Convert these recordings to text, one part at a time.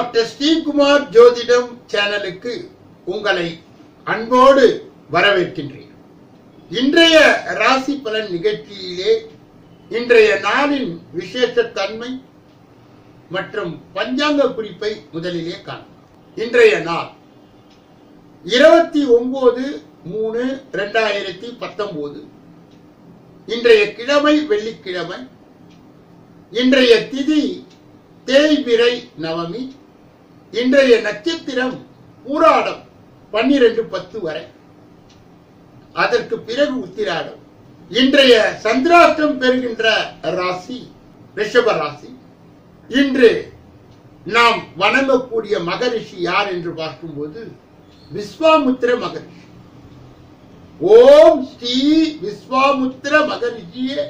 Doctor Sreekumar ஜோதிடம் சேனலுக்கு உங்களை அன்போடு வரவேற்கின்றேன். இன்றைய ராசி பலன் நிகழ்ச்சியிலே இன்றைய நாளின் விசேஷ தன்மை மற்றும் பஞ்சாங்க குறிப்பை முதலிலே காணலாம் இன்றைய நாள் இருபத்தி ஒன்பது மூணு ரெண்டாயிரத்தி பத்தொன்பது இன்றைய கிழமை வெள்ளிக்கிழமை. இன்றைய திதி தேய்பிரை நவமி. இன்றைய நட்சத்திரம் பூராடம் பன்னிரண்டு பத்து வரை. அதற்கு பிறகு உத்திராடம். இன்றைய சந்திராஷ்டம் பெறுகின்ற ராசி ரிஷப ராசி. இன்று நாம் வணங்கக்கூடிய மகரிஷி யார் என்று பார்க்கும்போது விஸ்வாமுத்திர மகரிஷி. ஓம் ஸ்ரீ விஸ்வாமுத்திர மகரிஷியே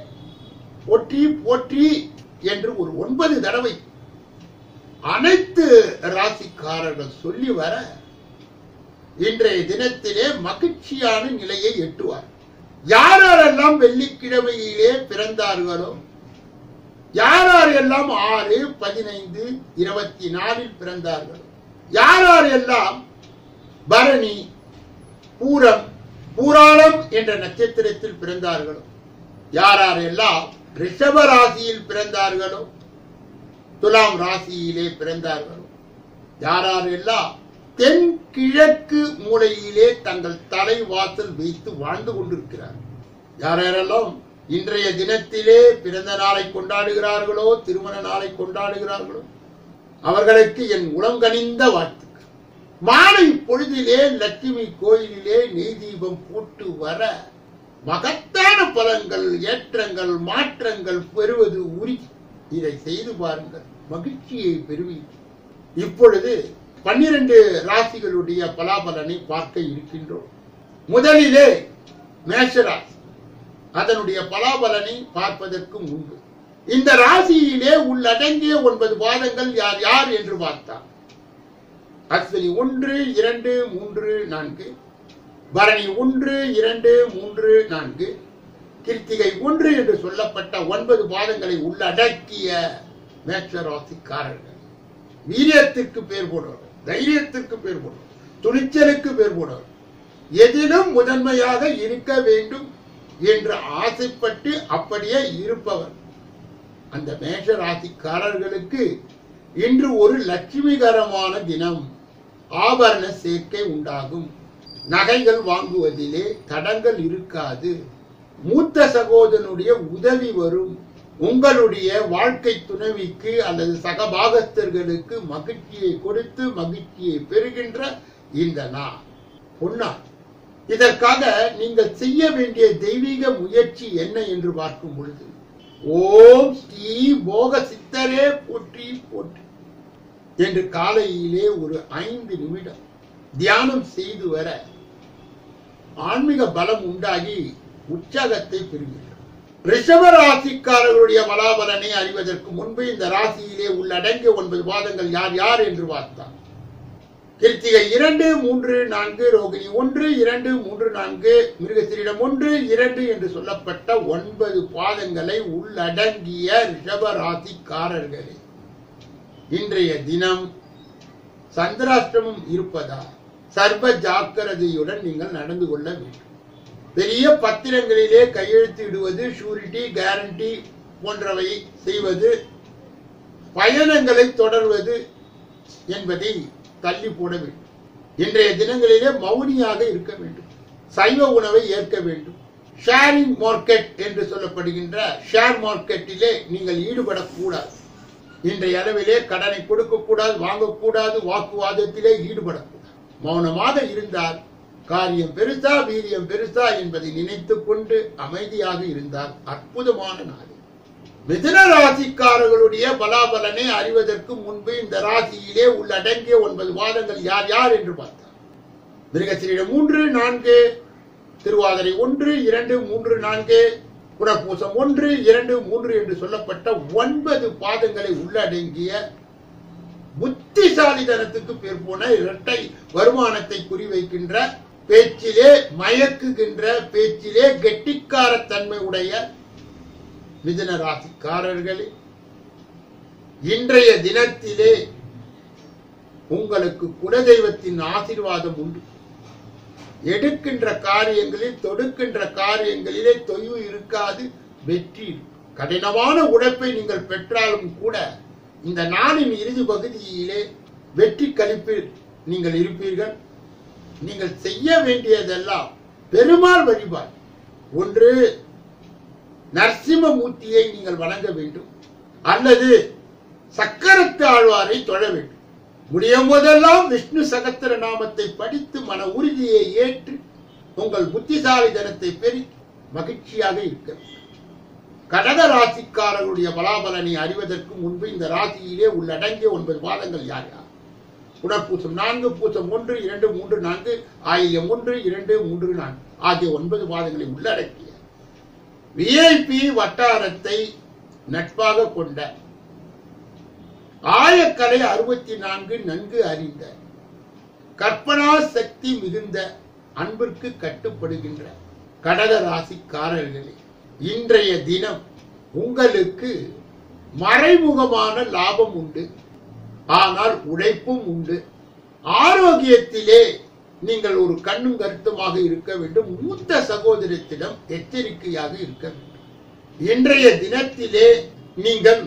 ஒற்றி போற்றி என்று ஒரு ஒன்பது தடவை அனைத்து ராசிக்காரர்கள் சொல்லி வர இன்றைய தினத்திலே மகிழ்ச்சியான நிலையை எட்டுவார். யாரெல்லாம் வெள்ளிக்கிழமையிலே பிறந்தார்களோ யாரெல்லாம் ஆறு பதினைந்து இருபத்தி நாலில் பிறந்தார்களோ யாரெல்லாம் பரணி பூரம் பூராளம் என்ற நட்சத்திரத்தில் பிறந்தார்களோ யாரெல்லாம் ரிஷப ராசியில் பிறந்தார்களோ துலாம் ராசியிலே பிறந்தார்களோ யாரெல்லாம் தென் கிழக்கு மூலையிலே தங்கள் தலைவாசல் வைத்து வாழ்ந்து கொண்டிருக்கிறார். யாரெல்லாம் இன்றைய தினத்திலே பிறந்த நாளை கொண்டாடுகிறார்களோ திருமண நாளை கொண்டாடுகிறார்களோ அவர்களுக்கு என் உளங்கனிந்த வாழ்த்துக்கள். மாலை பொழுதிலே லட்சுமி கோயிலிலே நெய் தீபம் போட்டு வர மகத்தான பலன்கள் ஏற்றங்கள் மாற்றங்கள் பெறுவது உறுதி. இதை செய்து பாருங்கள். மகிழ்ச்சியை பெறுவீர்கள். இப்பொழுது பன்னிரண்டு ராசிகளுடைய பலாபலனை பார்க்க இருக்கின்றோம். முதலிலே மேஷராசி. அதனுடைய பலாபலனை பார்ப்பதற்கு முன்பு. இந்த ராசியிலே உள்ளடங்கிய ஒன்பது பாதங்கள் யார் யார் என்று பார்த்தார் அஸ்வினி ஒன்று இரண்டு மூன்று நான்கு. பரணி ஒன்று இரண்டு மூன்று நான்கு. கிருத்திகை ஒன்று என்று சொல்லப்பட்ட ஒன்பது பாதங்களை உள்ளடக்கிய மேட்சராசிக்காரர்கள் வீரியத்திற்கு பேர் போடுவார்கள் தைரியத்திற்கு பேர் போடுவார் துணிச்சலுக்கு பேர் போடுவார்கள். எதிலும் முதன்மையாக இருக்க வேண்டும் என்று ஆசைப்பட்டு அப்படியே இருப்பவர். அந்த மேஷ ராசிக்காரர்களுக்கு இன்று ஒரு லட்சுமிகரமான தினம். ஆபரண சேர்க்கை உண்டாகும். நகைகள் வாங்குவதிலே தடங்கள் இருக்காது. மூத்த சகோதரனுடைய உதவி வரும். உங்களுடைய வாழ்க்கை துணைவிக்கு அல்லது சகபாகஸ்தர்களுக்கு மகிழ்ச்சியை கொடுத்து மகிழ்ச்சியை பெறுகின்ற இந்த நாள் பொன்னா இதற்காக நீங்கள் செய்ய வேண்டிய தெய்வீக முயற்சி என்ன என்று பார்க்கும் பொழுது ஓம் ஸ்ரீ போக சித்தரே போற்றி போற்றி என்று காலையிலே ஒரு ஐந்து நிமிடம் தியானம் செய்து வர ஆன்மீக பலம் உண்டாகி உற்சாகத்தை பெறுவீர்கள் ரிஷப ராசிக்காரர்களுடைய பலாபலனை அறிவதற்கு முன்பு இந்த ராசியிலே உள்ளடங்கிய ஒன்பது பாதங்கள் யார் யார் என்று பார்த்தார் கிருத்திகை இரண்டு மூன்று நான்கு ரோகிணி ஒன்று இரண்டு மூன்று நான்கு மிருகத்திரிடம் ஒன்று இரண்டு என்று சொல்லப்பட்ட ஒன்பது பாதங்களை உள்ளடங்கிய ரிஷப ராசிக்காரர்களே இன்றைய தினம் சந்திராஷ்டமம் இருப்பதால் சர்வ ஜாக்கிரதையுடன் நீங்கள் நடந்து கொள்ள வேண்டும். பெரிய பத்திரங்களிலே கையெழுத்து இடுவது ஷூரிட்டி கேரண்டி போன்றவை செய்வது பயணங்களை தொடர்வது என்பதை தள்ளி போட வேண்டும். இன்றைய தினங்களிலே மௌனியாக இருக்க வேண்டும். சைவ உணவை ஏற்க வேண்டும். ஷேரிங் மார்க்கெட் என்று சொல்லப்படுகின்ற ஷேர் மார்க்கெட்டிலே நீங்கள் ஈடுபடக்கூடாது. இன்றைய அளவிலே கடனை கொடுக்கக்கூடாது வாங்கக்கூடாது வாக்குவாதத்திலே ஈடுபடக்கூடாது. மௌனமாக இருந்தால் காரியம் பெருசா வீரியம் பெருசா என்பதை நினைத்துக் கொண்டு அமைதியாக இருந்தால் அற்புதமான நாள் மிதுன ராசிக்காரர்களுடைய பலாபலனை அறிவதற்கு முன்பு இந்த ராசியிலே உள்ளடங்கிய ஒன்பது மாதங்கள் யார் யார் என்று பார்த்தார். மிருகசிரிடம் மூன்று நான்கு திருவாதிரை ஒன்று இரண்டு மூன்று நான்கு புறப்பூசம் ஒன்று இரண்டு மூன்று என்று சொல்லப்பட்ட ஒன்பது பாதங்களை உள்ளடங்கிய புத்திசாலிதனத்துக்கு பேர் போன இரட்டை வருமானத்தை குறிவைக்கின்ற பேச்சிலே மயக்குகின்ற பேச்சிலே கெட்டிக்கார தன்மை உடைய மிதுன ராசிக்காரர்களே இன்றைய தினத்திலே உங்களுக்கு குலதெய்வத்தின் ஆசீர்வாதம் உண்டு. எடுக்கின்ற காரியங்களில் தொடுக்கின்ற காரியங்களிலே தொய்வு இருக்காது வெற்றி கடினமான உழைப்பை நீங்கள் பெற்றாலும் கூட இந்த நாளின் இறுதி பகுதியிலே வெற்றி கழிப்பில் நீங்கள் இருப்பீர்கள். நீங்கள் செய்ய வேண்டியதெல்லாம் பெருமாள் வழிபாடு. ஒன்று நரசிம்மமூர்த்தியை நீங்கள் வணங்க வேண்டும். அல்லது சக்கரத்து ஆழ்வாரை தொழ வேண்டும். முடியும் போதெல்லாம் விஷ்ணு சகத்திர நாமத்தை படித்து மன உறுதியை ஏற்று உங்கள் புத்திசாலி தனத்தை பெருக்கி மகிழ்ச்சியாக இருக்க கடக ராசிக்காரர்களுடைய பலாபலனை அறிவதற்கு முன்பு இந்த ராசியிலே உள்ளடங்கிய ஒன்பது மாதங்கள் யார் யார்? புனர்பூசம் நான்கு பூசம் ஒன்று இரண்டு மூன்று நான்கு ஆயிரம் ஒன்று இரண்டு மூன்று நான்கு. ஆகிய ஒன்பது பாதங்களை உள்ளடக்கிய விஐபி வட்டாரத்தை நட்பாக கொண்ட ஆயக்கலை அறுபத்தி நான்கு நன்கு அறிந்த கற்பனா சக்தி மிகுந்த அன்பிற்கு கட்டுப்படுகின்ற கடக ராசிக்காரர்களே இன்றைய தினம் உங்களுக்கு மறைமுகமான லாபம் உண்டு. ஆனால் உழைப்பும் உண்டு. ஆரோக்கியத்திலே நீங்கள் ஒரு கண்ணும் கருத்துமாக இருக்க வேண்டும். மூத்த சகோதரத்திடம் எச்சரிக்கையாக இருக்க வேண்டும். இன்றைய தினத்திலே நீங்கள்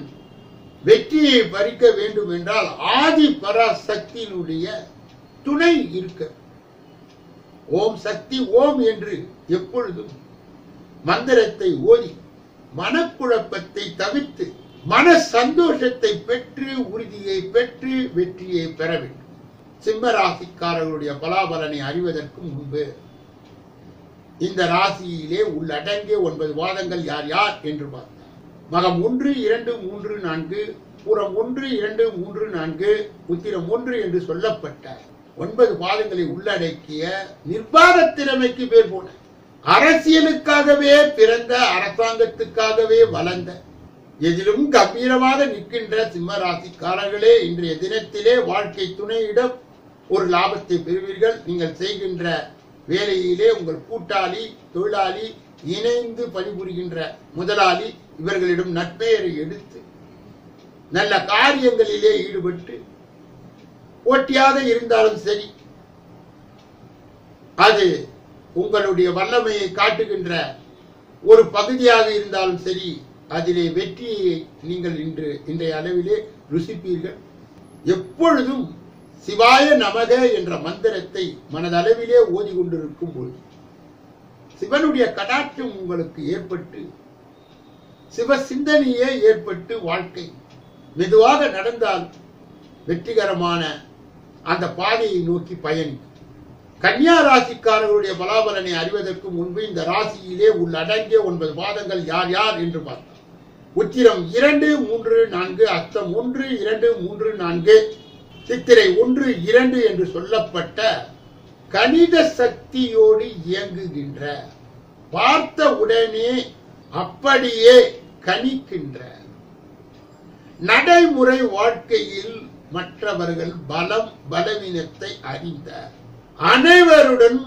வெற்றியை பறிக்க வேண்டும் என்றால் ஆதி பராசக்தியினுடைய துணை இருக்க ஓம் சக்தி ஓம் என்று எப்பொழுதும் மந்திரத்தை ஓதி மனக்குழப்பத்தை தவிர்த்து மன சந்தோஷத்தை பெற்று உறுதியை பெற்று வெற்றியை பெற வேண்டும். சிம்ம ராசிக்காரர்களுடைய பலாபலனை அறிவதற்கு முன்பு இந்த ராசியிலே உள்ளடங்கிய ஒன்பது வாதங்கள் யார் யார் என்று பார்த்தார். மகம் ஒன்று இரண்டு மூன்று நான்கு புறம் ஒன்று இரண்டு மூன்று நான்கு உத்திரம் ஒன்று என்று சொல்லப்பட்ட ஒன்பது பாதங்களை உள்ளடக்கிய நிர்வாக திறமைக்கு பேர் போன அரசியலுக்காகவே பிறந்த அரசாங்கத்துக்காகவே வளர்ந்த எதிலும் கம்பீரமாக நிற்கின்ற சிம்ம ராசிக்காரர்களே இன்றைய தினத்திலே வாழ்க்கை துணையிடம் ஒரு லாபத்தை பெறுவீர்கள். நீங்கள் செய்கின்ற வேலையிலே உங்கள் கூட்டாளி தொழிலாளி இணைந்து பணிபுரிகின்ற முதலாளி இவர்களிடம் நட்பெயரை எடுத்து நல்ல காரியங்களிலே ஈடுபட்டு போட்டியாக இருந்தாலும் சரி அது உங்களுடைய வல்லமையை காட்டுகின்ற ஒரு பகுதியாக இருந்தாலும் சரி அதிலே வெற்றியை நீங்கள் இன்று இன்றைய அளவிலே ருசிப்பீர்கள். எப்பொழுதும் சிவாய நமக என்ற மந்திரத்தை மனதளவிலே ஓதி கொண்டிருக்கும் பொழுது சிவனுடைய கடாட்சம் உங்களுக்கு ஏற்பட்டு சிவ சிந்தனையே ஏற்பட்டு வாழ்க்கை மெதுவாக நடந்தால் வெற்றிகரமான அந்த பாதையை நோக்கி பயன். கன்னியா ராசிக்காரர்களுடைய பலாபலனை அறிவதற்கு முன்பு இந்த ராசியிலே உள்ளடங்கிய ஒன்பது பாதங்கள் யார் யார் என்று பார்த்தோம் உத்திரம் இரண்டு மூன்று நான்கு அஸ்தம் ஒன்று இரண்டு மூன்று நான்கு சித்திரை ஒன்று இரண்டு என்று சொல்லப்பட்ட கணித சக்தியோடு இயங்குகின்ற பார்த்த உடனே அப்படியே கணிக்கின்ற. நடைமுறை வாழ்க்கையில் மற்றவர்கள் பலம் பலவீனத்தை அறிந்த அனைவருடன்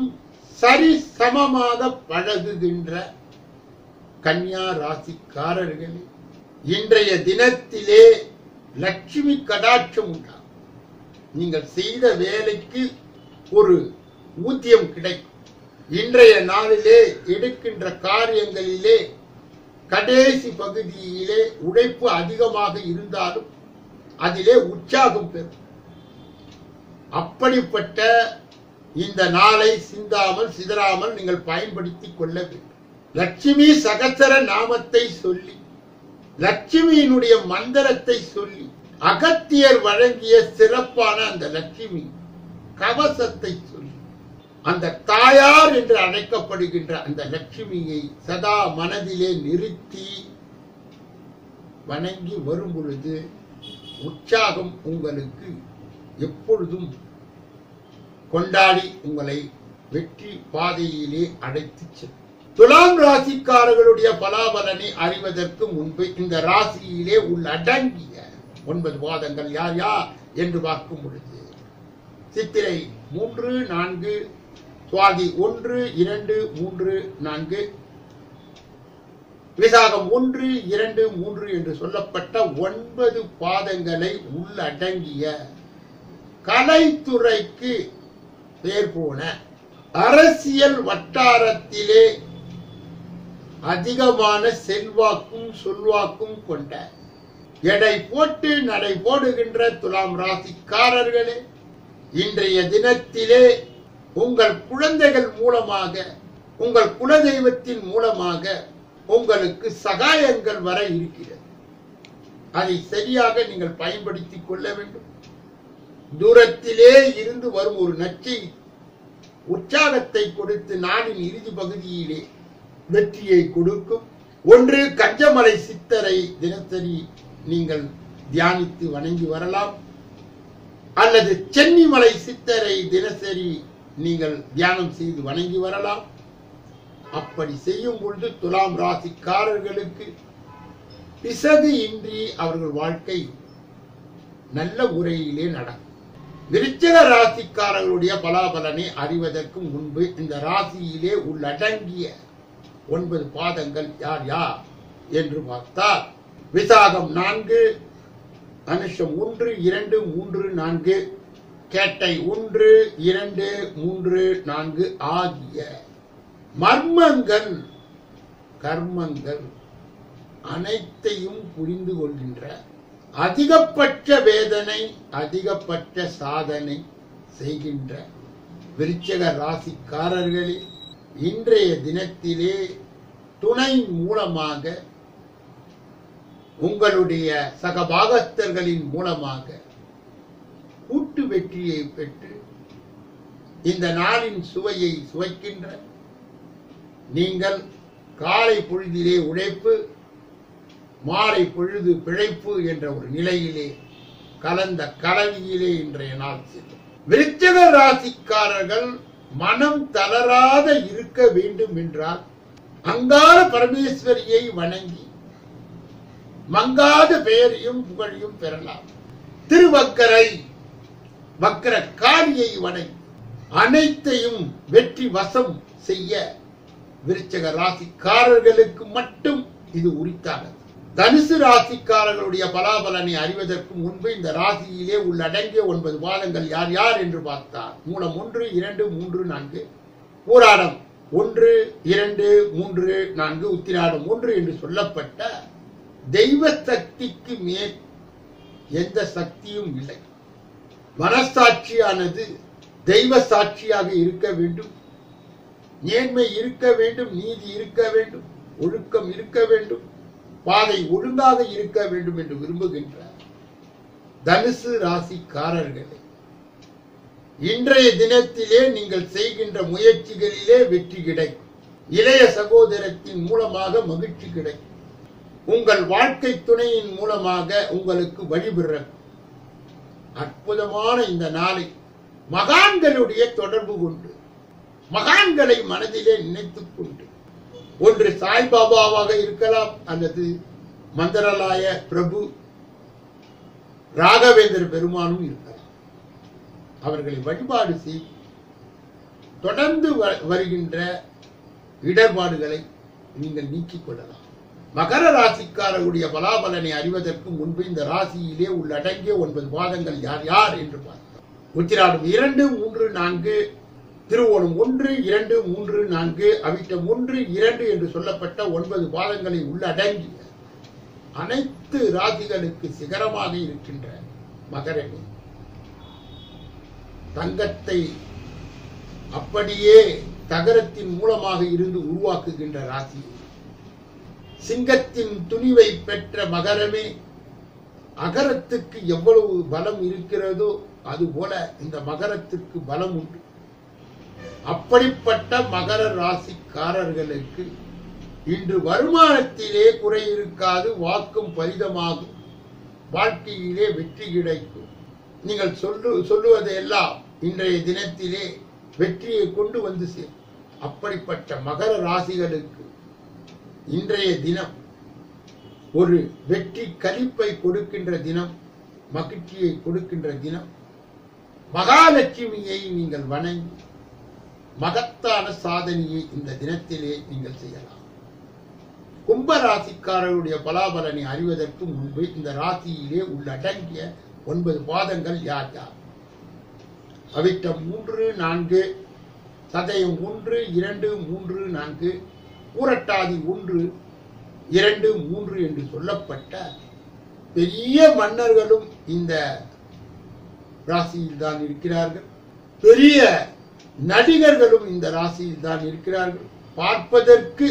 சரி சமமாக பழகுகின்ற கன்னியா ராசிக்காரர்களே இன்றைய தினத்திலே லட்சுமி கடாட்சம் உண்டாகும். நீங்கள் செய்த வேலைக்கு ஒரு ஊதியம் கிடைக்கும். இன்றைய நாளிலே எடுக்கின்ற காரியங்களிலே கடைசி பகுதியிலே உழைப்பு அதிகமாக இருந்தாலும் அதிலே உற்சாகம் பெறும். அப்படிப்பட்ட இந்த நாளை சிந்தாமல் சிதறாமல் நீங்கள் பயன்படுத்திக் கொள்ள வேண்டும். லட்சுமி சகசர நாமத்தை சொல்லி லட்சுமியினுடைய மந்திரத்தை சொல்லி அகத்தியர் வழங்கிய சிறப்பான அந்த லட்சுமி கவசத்தை சொல்லி அந்த தாயார் என்று அழைக்கப்படுகின்ற அந்த லட்சுமியை சதா மனதிலே நிறுத்தி வணங்கி வரும் பொழுது உற்சாகம் உங்களுக்கு எப்பொழுதும் கொண்டாடி உங்களை வெற்றி பாதையிலே அடைத்து செல்லும். துலாம் ராசிக்காரர்களுடைய பலாபலனை அறிவதற்கு முன்பு இந்த ராசியிலே உள்ளடங்கிய ஒன்பது வாதங்கள் யார் யார் என்று பார்க்கும் பொழுது சித்திரை மூன்று நான்கு சுவாதி ஒன்று இரண்டு மூன்று நான்கு விசாகம் ஒன்று இரண்டு மூன்று என்று சொல்லப்பட்ட ஒன்பது பாதங்களை உள்ளடங்கிய கலைத்துறைக்கு பேர் போன அரசியல் வட்டாரத்திலே அதிகமான செல்வாக்கும் சொல்வாக்கும் கொண்ட எடை போட்டு நடை போடுகின்ற துலாம் ராசிக்காரர்களே இன்றைய தினத்திலே உங்கள் குழந்தைகள் மூலமாக உங்கள் குலதெய்வத்தின் மூலமாக உங்களுக்கு சகாயங்கள் வர இருக்கிறது. அதை சரியாக நீங்கள் பயன்படுத்திக் கொள்ள வேண்டும். தூரத்திலே இருந்து வரும் ஒரு நச்சை உற்சாகத்தை கொடுத்து நாளின் இறுதி பகுதியிலே வெற்றியை கொடுக்கும். ஒன்று கஞ்சமலை சித்தரை தினசரி நீங்கள் தியானித்து வணங்கி வரலாம். அல்லது சென்னிமலை சித்தரை தினசரி நீங்கள் தியானம் செய்து வணங்கி வரலாம். அப்படி செய்யும் பொழுது துலாம் ராசிக்காரர்களுக்கு பிசகு இன்றி அவர்கள் வாழ்க்கை நல்ல உரையிலே நடக்கும். விருச்சக ராசிக்காரர்களுடைய பலாபலனை அறிவதற்கு முன்பு இந்த ராசியிலே உள்ளடங்கிய ஒன்பது பாதங்கள் யார் யார் என்று பார்த்தால் விசாகம் நான்கு அனுஷம் ஒன்று இரண்டு மூன்று நான்கு கேட்டை ஒன்று இரண்டு மூன்று நான்கு ஆகிய மர்மங்கள் கர்மங்கள் அனைத்தையும் புரிந்து கொள்கின்ற அதிகபட்ச வேதனை அதிகபட்ச சாதனை செய்கின்ற விருச்சக ராசிக்காரர்களில் இன்றைய தினத்திலே துணை மூலமாக உங்களுடைய சகபாகஸ்தர்களின் மூலமாக கூட்டு வெற்றியை பெற்று இந்த நாளின் சுவையை சுவைக்கின்ற நீங்கள் காலை பொழுதிலே உழைப்பு மாலை பொழுது பிழைப்பு என்ற ஒரு நிலையிலே கலந்த கலவியிலே இன்றைய நாள் செல்லும். விருச்சக ராசிக்காரர்கள் மனம் தளராத இருக்க வேண்டும் என்றால் அங்கார பரமேஸ்வரியை வணங்கி மங்காத பெயரையும் புகழையும் பெறலாம். திருவக்கரை வக்கர காளியை வணங்கி அனைத்தையும் வெற்றி வசம் செய்ய விருச்சக ராசிக்காரர்களுக்கு மட்டும் இது உரித்தானது. தனுசு ராசிக்காரர்களுடைய பலாபலனை அறிவதற்கு முன்பு இந்த ராசியிலே உள்ளடங்கிய ஒன்பது பாதங்கள் யார் யார் என்று பார்த்தார் மூலம் ஒன்று இரண்டு மூன்று நான்கு. பூராடம் ஒன்று இரண்டு மூன்று நான்கு உத்திராடம் ஒன்று என்று சொல்லப்பட்ட தெய்வ சக்திக்கு மேல் எந்த சக்தியும் இல்லை. மனசாட்சியானது தெய்வ சாட்சியாக இருக்க வேண்டும். நேர்மை இருக்க வேண்டும் நீதி இருக்க வேண்டும் ஒழுக்கம் இருக்க வேண்டும். பாதை ஒழுங்காக இருக்க வேண்டும் என்று விரும்புகின்றார் தனுசு ராசிக்காரர்களே இன்றைய தினத்திலே நீங்கள் செய்கின்ற முயற்சிகளிலே வெற்றி கிடைக்கும். இளைய சகோதரத்தின் மூலமாக மகிழ்ச்சி கிடைக்கும். உங்கள் வாழ்க்கை துணையின் மூலமாக உங்களுக்கு வழிபிறக்கும் அற்புதமான இந்த நாளை மகான்களுடைய தொடர்பு கொண்டு மகான்களை மனதிலே நினைத்துக் கொண்டு ஒன்று சாய்பாபாவாக இருக்கலாம் அல்லது மந்திரலாய பிரபு ராகவேந்திர பெருமானும் இருக்கலாம். அவர்களை வழிபாடு செய்து தொடர்ந்து வ- வருகின்ற இடர்பாடுகளை நீங்கள் நீக்கிக் கொள்ளலாம். மகர ராசிக்காரருடைய பலாபலனை அறிவதற்கு முன்பு இந்த ராசியிலே உள்ளடங்கிய ஒன்பது பாதங்கள் யார் யார் என்று பார்த்தோம் உத்திராடம் இரண்டு மூன்று நான்கு திருவோணம் ஒன்று இரண்டு மூன்று நான்கு அவிட்டம் ஒன்று இரண்டு என்று சொல்லப்பட்ட ஒன்பது பாதங்களை உள்ளடங்கிய அனைத்து ராசிகளுக்கு சிகரமாக இருக்கின்ற மகரணி தங்கத்தை அப்படியே தகரத்தின் மூலமாக இருந்து உருவாக்குகின்ற ராசி. சிங்கத்தின் துணிவை பெற்ற மகரமே அகரத்துக்கு எவ்வளவு பலம் இருக்கிறதோ அதுபோல இந்த மகரத்திற்கு பலம் உண்டு அப்படிப்பட்ட மகர ராசிக்காரர்களுக்கு இன்று வருமானத்திலே குறை இருக்காது வாக்கும் பரிதமாகும் வாழ்க்கையிலே வெற்றி கிடைக்கும். நீங்கள் சொல்லு சொல்லுவதெல்லாம் இன்றைய தினத்திலே வெற்றியை கொண்டு வந்து சேரும். அப்படிப்பட்ட மகர ராசிகளுக்கு இன்றைய தினம் ஒரு வெற்றி கலிப்பை கொடுக்கின்ற தினம் மகிழ்ச்சியை கொடுக்கின்ற தினம். மகாலட்சுமியை நீங்கள் வணங்கி மகத்தான சாதனையை இந்த தினத்திலே நீங்கள் செய்யலாம். கும்ப ராசிக்காரருடைய பலாபலனை அறிவதற்கு முன்பு இந்த ராசியிலே உள்ளடங்கிய ஒன்பது பாதங்கள் யார் யார்? அவிட்டம் மூன்று நான்கு சதயம் ஒன்று இரண்டு மூன்று நான்கு கூரட்டாதி ஒன்று இரண்டு மூன்று என்று சொல்லப்பட்ட பெரிய மன்னர்களும் இந்த ராசியில் தான் இருக்கிறார்கள். பெரிய நடிகர்களும் இந்த ராசியில் தான் இருக்கிறார்கள். பார்ப்பதற்கு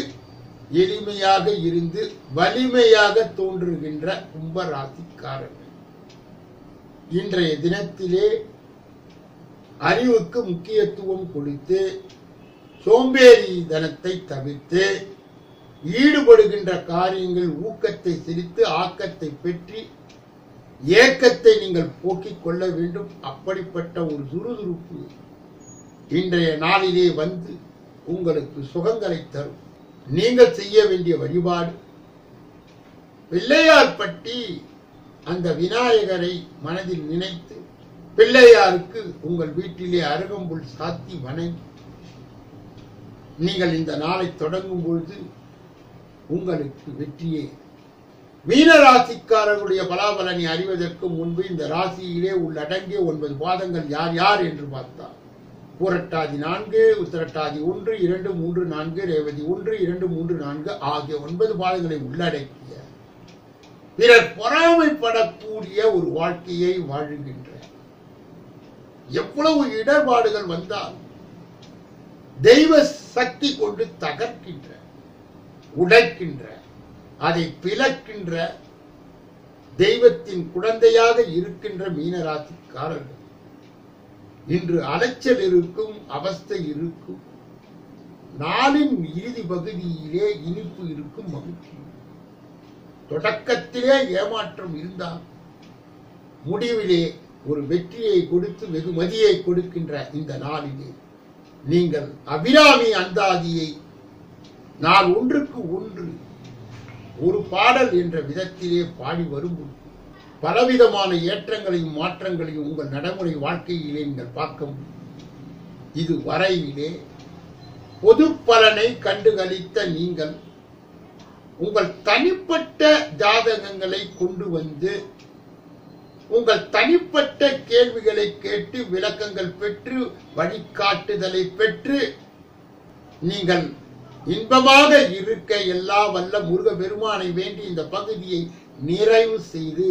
எளிமையாக இருந்து வலிமையாக தோன்றுகின்ற கும்ப ராசிக்காரர்கள் இன்றைய தினத்திலே அறிவுக்கு முக்கியத்துவம் கொடுத்து சோம்பேறி தனத்தை தவிர்த்து ஈடுபடுகின்ற காரியங்கள் ஊக்கத்தை சிரித்து ஆக்கத்தை பெற்றி ஏக்கத்தை நீங்கள் போக்கிக் கொள்ள வேண்டும். அப்படிப்பட்ட ஒரு சுறுசுறுப்பு இன்றைய நாளிலே வந்து உங்களுக்கு சுகங்களை தரும். நீங்கள் செய்ய வேண்டிய வழிபாடு. பிள்ளையார்பட்டி அந்த விநாயகரை மனதில் நினைத்து பிள்ளையாருக்கு உங்கள் வீட்டிலே அருகம்புல் சாத்தி வணங்கி நீங்கள் இந்த நாளை தொடங்கும் பொழுது உங்களுக்கு வெற்றியே. மீன ராசிக்காரர்களுடைய பலாபலனை அறிவதற்கு முன்பு இந்த ராசியிலே உள்ளடங்கிய ஒன்பது பாதங்கள் யார் யார் என்று பார்த்தார் புரட்டாதி நான்கு உத்திரட்டாதி ஒன்று இரண்டு மூன்று நான்கு ரேவதி ஒன்று இரண்டு மூன்று நான்கு ஆகிய ஒன்பது பாதங்களை உள்ளடக்கிய பிறர் பொறாமைப்படக்கூடிய ஒரு வாழ்க்கையை வாழுகின்ற எவ்வளவு இடர்பாடுகள் வந்தால் தெய்வ சக்தி கொண்டு தகர்க்கின்ற உடைக்கின்ற அதை பிளக்கின்ற தெய்வத்தின் குழந்தையாக இருக்கின்ற மீனராசிக்காரர்கள் இன்று அலைச்சல் இருக்கும் அவஸ்தை இருக்கும். நாளின் இறுதி பகுதியிலே இனிப்பு இருக்கும் மகிழ்ச்சி. தொடக்கத்திலே ஏமாற்றம் இருந்தால் முடிவிலே ஒரு வெற்றியை கொடுத்து வெகுமதியை கொடுக்கின்ற இந்த நாளிலே நீங்கள் அபிராமி அந்தாதியை நான் ஒன்றுக்கு ஒன்று ஒரு பாடல் என்ற விதத்திலே பாடி வரும்போது பலவிதமான ஏற்றங்களையும் மாற்றங்களையும் உங்கள் நடைமுறை வாழ்க்கையிலே நீங்கள் பார்க்க முடியும் இது வரையிலே பொது பலனை கண்டுகளித்த நீங்கள் உங்கள் தனிப்பட்ட ஜாதகங்களை கொண்டு வந்து உங்கள் தனிப்பட்ட கேள்விகளை கேட்டு விளக்கங்கள் பெற்று வழிகாட்டுதலை பெற்று நீங்கள் இன்பமாக இருக்க எல்லா வல்ல முருக பெருமானை வேண்டி இந்த பகுதியை நிறைவு செய்து